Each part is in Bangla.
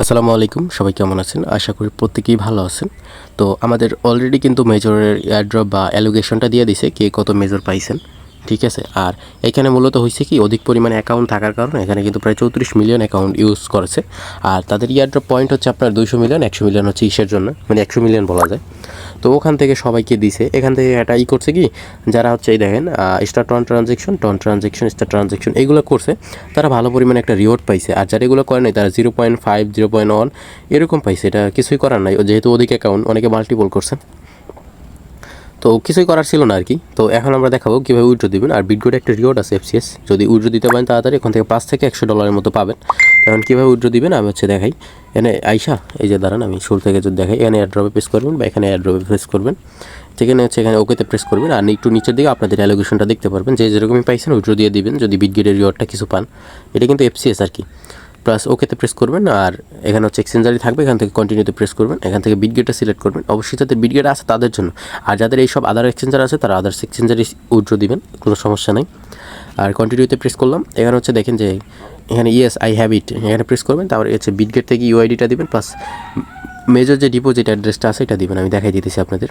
আসসালামু আলাইকুম, সবাই কেমন আছেন? আশা করি প্রত্যেকেই ভালো আছেন। তো আমাদের অলরেডি কিন্তু মেজরের এয়ারড্রপ বা অ্যালোগেশনটা দিয়ে দিছে, কে কত মেজর পাইছেন। ঠিক আছে? আর এখানে মূলত হয়েছে কি, অধিক পরিমাণে অ্যাকাউন্ট থাকার কারণে এখানে কিন্তু প্রায় চৌত্রিশ মিলিয়ন অ্যাকাউন্ট ইউজ করেছে। আর তাদের ইয়ারড্রপ পয়েন্ট হচ্ছে আপনার দুইশো মিলিয়ন একশো মিলিয়ন হচ্ছে ইসের জন্য মানে একশো মিলিয়ন বলা যায়। তো ওখান থেকে সবাইকে দিছে। এখান থেকে একটা ই করছে কি, যারা হচ্ছে এই দেখেন star TON transaction TON transaction star transaction এগুলো করছে। তারা ভালো পরিমাণে একটা রিওয়ার্ড পাইছে। আর যারা এগুলো করে নাই, তারা zero point five zero point one এরকম পাইছে। এটা কিছুই করার নাই। যেহেতু অধিক অ্যাকাউন্ট অনেকে মাল্টিপল করছে। তো কিছুই করার ছিল না আর কি। তো এখন আমরা দেখাবো কীভাবে উইড্রো দিবেন। আর বিটগোড একটা রিওয়ার্ড আছে এফসিএস যদি উইড্রো দিতে পারেন তাড়াতাড়ি, এখন থেকে পাঁচ থেকে একশো ডলারের মতো পাবেন। এখন কীভাবে উইড্রো দিবেন আমি হচ্ছে দেখাই। এনে আইসা, এই যে দাঁড়ান, আমি শুরু থেকে যদি দেখাই, এখানে এয়ারড্রপে প্রেস করবেন বা এখানে এয়ারড্রপে প্রেস করবেন। সেখানে হচ্ছে এখানে ওকেতে প্রেস করবেন। আর একটু নিচের দিকে আপনাদের অ্যালোকেশনটা দেখতে পারবেন। যে যেরকমই পাইছেন উইড্রো দিয়ে দিবেন। যদি বিটগেটের রিওয়ার্ডটা কিছু পান। এটা কিন্তু এফসিএস আর কি। প্লাস ওকেতে প্রেস করবেন আর এখানে হচ্ছে এক্সচেঞ্জারই থাকবে, এখান থেকে কন্টিনিউতে প্রেস করবেন, এখান থেকে বিটগেটটা সিলেক্ট করবেন। অবশ্যই যাদের বিটগেট আছে তাদের জন্য। আর যাদের এইসব আদার এক্সচেঞ্জার আছে, তারা আদার্স এক্সচেঞ্জারই উইড্রো দিবেন, কোনো সমস্যা নেই। আর কন্টিনিউতে প্রেস করলাম, এখানে হচ্ছে দেখেন যে এখানে ইয়েস আই হ্যাভ ইট এখানে প্রেস করবেন, তারপরে হচ্ছে বিটগেট থেকে ইউআইডিটা দিবেন প্লাস মেজর যে ডিপোজিট অ্যাড্রেসটা আছে, এটা দিবেন। আমি দেখাই দিতেছি আপনাদের।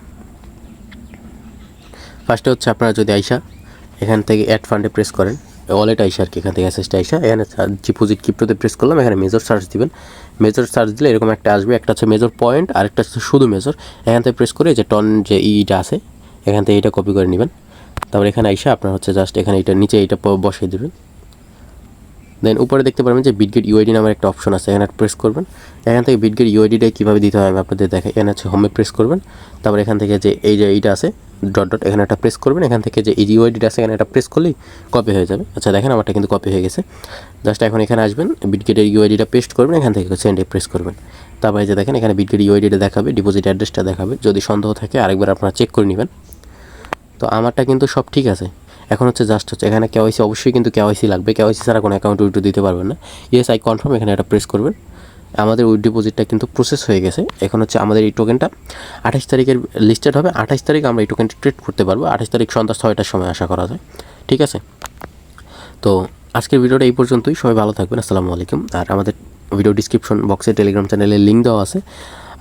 ফার্স্টে হচ্ছে আপনারা যদি আইসা এখান থেকে অ্যাড ফান্ডে প্রেস করেন। ওয়ালেট আইসা আর কি, এখান থেকে অ্যাসেসটা আইসা, এখানে ডিপোজিট ক্রিপ্টোতে প্রেস করলাম, এখানে মেজর সার্চ দিবেন। মেজর সার্চ দিলে এরকম একটা আসবে, একটা হচ্ছে মেজর পয়েন্ট আর একটা হচ্ছে শুধু মেজর এখান থেকে প্রেস করে যে টন যে ইটা আছে, এখান থেকে এটা কপি করে নেবেন। তারপর এখানে আইসা আপনার হচ্ছে জাস্ট এখানে এটা নিচে এটা বসিয়ে দেবেন। দেন উপরে দেখতে পারবেন যে বিটগেট ইউআইডি নামের একটা অপশন আছে, এখানে প্রেস করবেন। এখান থেকে বিটগেট ইউআইডিটা কীভাবে দিতে হয় আমি আপনাদের দেখাই। এখানে হচ্ছে হোমে প্রেস করবেন। তারপর এখান থেকে যে এই যে এইটা আছে ডট ডট এখানে একটা প্রেস করবেন, এখান থেকে যে এই ইউআইডিটা আছে, এখানে একটা প্রেস করলেই কপি হয়ে যাবে। আচ্ছা দেখেন আমারটা কিন্তু কপি হয়ে গেছে। জাস্ট এখন এখানে আসবেন বিটগেটের ইউআইডিটা পেস্ট করবেন, এখান থেকে সেন্ডে প্রেস করবেন। তারপরে যে দেখেন, এখানে বিটগেট ইউআইডিটা দেখাবে ডিপোজিট অ্যাড্রেসটা দেখাবে। যদি সন্দেহ থাকে, আরেকবার আপনারা চেক করে নেবেন। তো আমারটা কিন্তু সব ঠিক আছে। এখন হচ্ছে জাস্ট হচ্ছে, এখানে কেওয়াইসি অবশ্যই কিন্তু কেওয়াইসি লাগবে। কেওয়াইসি ছাড়া কোনো অ্যাকাউন্ট উইড্রো দিতে পারবেন না। ইয়েস আই কনফার্ম এখানে একটা প্রেস করবেন। আমাদের উইড ডিপোজিটটা কিন্তু প্রসেস হয়ে গেছে। এখন হচ্ছে আমাদের এই টোকেনটা আঠাশ তারিখের লিস্টেড হবে। আঠাশ তারিখ আমরা এই টোকেনটা ট্রেড করতে পারব। আঠাশ তারিখ সন্ধ্যা ছয়টার সময় আশা করা যায়। ঠিক আছে? তো আজকের ভিডিওটা এই পর্যন্তই। সবাই ভালো থাকবেন। আসসালামু আলাইকুম। আর আমাদের ভিডিও ডিসক্রিপশন বক্সে টেলিগ্রাম চ্যানেলের লিঙ্ক দেওয়া আছে।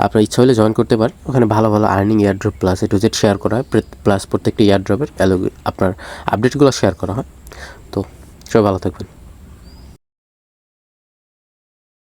আপনার ইচ্ছা হলে জয়েন করতে পারেন। ওখানে ভালো ভালো earning airdrop plus A to Z share করা হয়। প্লাস প্রত্যেকটি এয়ারড্রপের আপনার আপডেটগুলো শেয়ার করা হয়। তো সবাই ভালো থাকবেন।